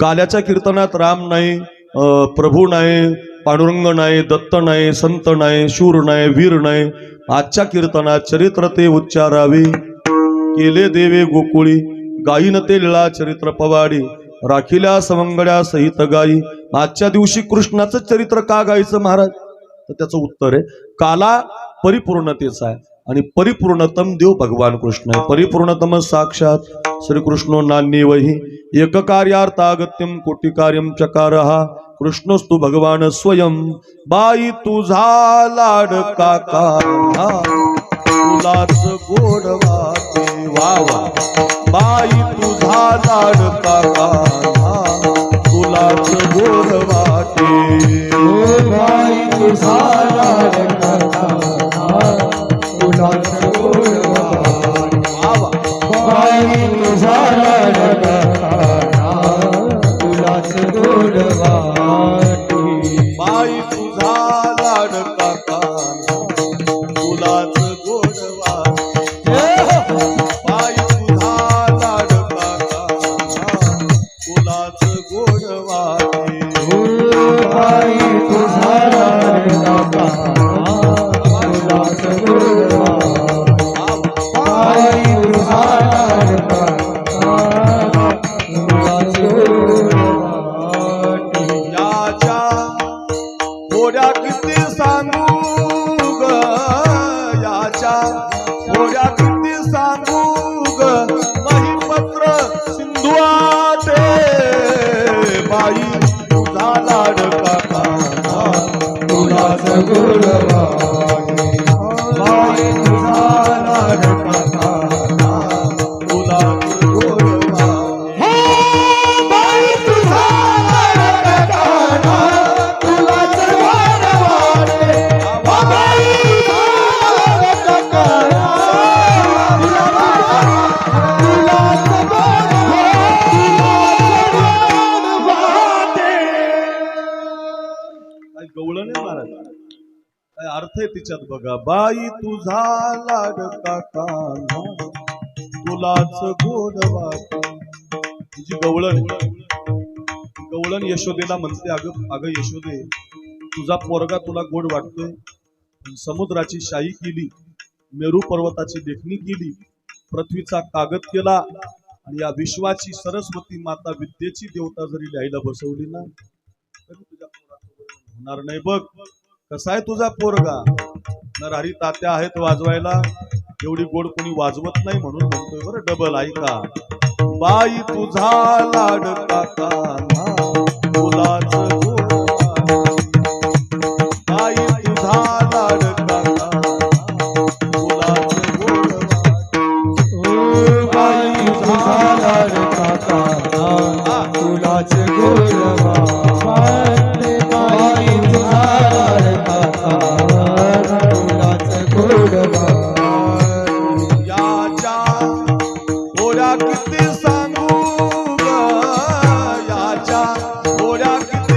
काल्याच्या कीर्तनात राम नाही प्रभू नाही पांडुरंग नाही दत्त नाही संत नाही शूर नाही वीर नाही. आजच्या कीर्तनात चरित्र ते उच्चारावी. केले देवे गोकुळी गायीन ते लिळा चरित्र पवाडी. राखिल्या सवंगड्या सहित गायी आजच्या दिवशी कृष्णाचं चरित्र का गायचं महाराज? तर त्याचं उत्तर आहे काला परिपूर्णतेचा आहे. आणि परिपूर्णतम देव भगवान कृष्ण आहे. परिपूर्णतम साक्षात श्रीकृष्णो नान्यवही एक कार्यार्थागत्यम कोटी कार्यम चकार. हा कृष्णस्तु भगवान स्वयं. बाई तुझा लाड काका. तुलाच गोड वाटे वावा बाई तुझा लाडका काका. सांगू याच्या थोड्या किती सांगू? तुलाच अर्थ आहे तिच्यात बघा. बाई तुझा लाडका कान्हा तुलाच गोड वाटा. तुझी गवळण. गवळण यशोदेला म्हणते अगं अगं यशोदे तुझा पोरगा तुला गोड वाटतोय. समुद्राची शाही केली मेरू पर्वताची देखणी केली पृथ्वीचा कागद केला आणि या विश्वाची सरस्वती माता विद्येची देवता जरी लिहायला बसवली ना तरी तुझ्या होणार नाही बघ. कसा आहे तुझा पोरगा? नरहरी तात्या आहेत वाजवायला. एवढी गोड कोणी वाजवत नाही म्हणून म्हणतोय बरं डबल ऐका. बाई तुझा लाड काका याच्या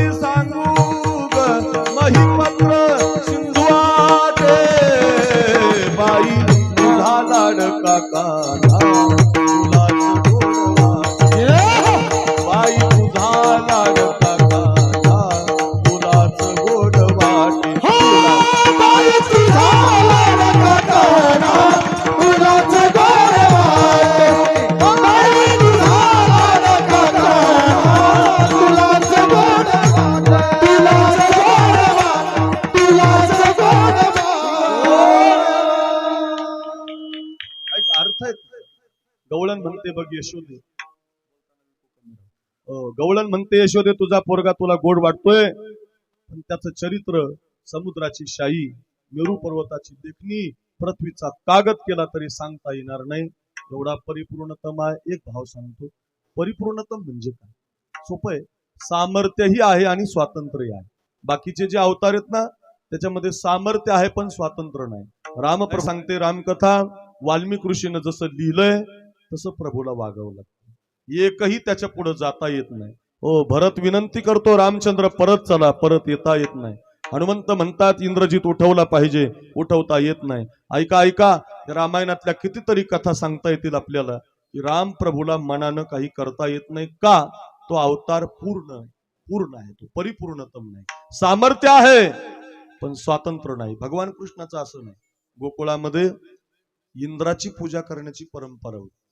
गवळण म्हणते बघ यशोदे. हो, गवळण म्हणते यशोदे तुझा पोरगा तुला गोड वाटतोय. पण त्याचं चरित्र समुद्राची शाई मेरू पर्वताची देखणी पृथ्वीचा कागद केला तरी सांगता येणार नाही. एवढा परिपूर्णतम आहे एक भाव सांगतो. परिपूर्णतम म्हणजे काय? सोपं आहे. सामर्थ्यही आहे आणि स्वातंत्र्य आहे. बाकीचे जे अवतार आहेत ना त्याच्यामध्ये सामर्थ्य आहे पण स्वातंत्र्य नाही. राम सांगते रामकथा वाल्मिक ऋषीनं जसं लिहिलंय तसं प्रभूला वागावं लागतं. एकही त्याच्या पुढे जाता येत नाही. हो भरत विनंती करतो रामचंद्र परत चला परत येता येत नाही. हनुमंत म्हणतात इंद्रजीत उठवला पाहिजे उठवता येत नाही. ऐका ऐका रामायणातल्या कितीतरी कथा सांगता येतील आपल्याला की राम प्रभूला मनानं काही करता येत नाही. का? तो अवतार पूर्ण पूर्ण आहे तो परिपूर्णतम नाही. सामर्थ्य आहे पण स्वातंत्र्य नाही. भगवान कृष्णाचं असं नाही. गोकुळामध्ये इंद्राची पूजा करण्याची परंपरा होती.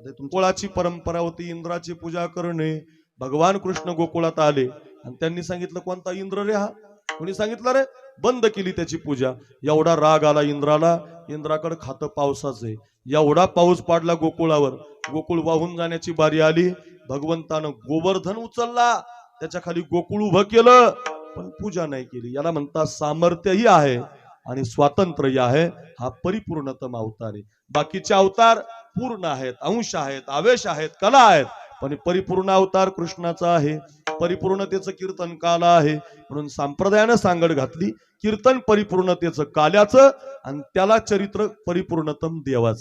गोकुळाची परंपरा होती इंद्राची पूजा करणे. भगवान कृष्ण गोकुळात आले. आणि त्यांनी सांगितलं कोणता इंद्र रे हा? कोणी सांगितलं रे बंद केली त्याची पूजा. एवढा राग आला इंद्राला. इंद्राकडे खातं पावसाचं आहे. एवढा पाऊस पाडला गोकुळावर. गोकुळ वाहून जाण्याची बारी आली. भगवंतानं गोवर्धन उचलला. त्याच्याखाली गोकुळ उभं केलं. पण पूजा नाही केली. याला म्हणतात सामर्थ्यही आहे आणि स्वातंत्र्य आहे. हा परिपूर्णतम अवतार आहे. बाकीचे अवतार पूर्ण आहेत अंश आहेत आवेश आहेत कला आहेत. पण परिपूर्ण अवतार कृष्णाचा आहे. परिपूर्णतेचं कीर्तन काला आहे. म्हणून संप्रदायानं सांगड घातली. कीर्तन परिपूर्णतेचं काल्याचं आणि त्याला चरित्र परिपूर्णतम देवाचं.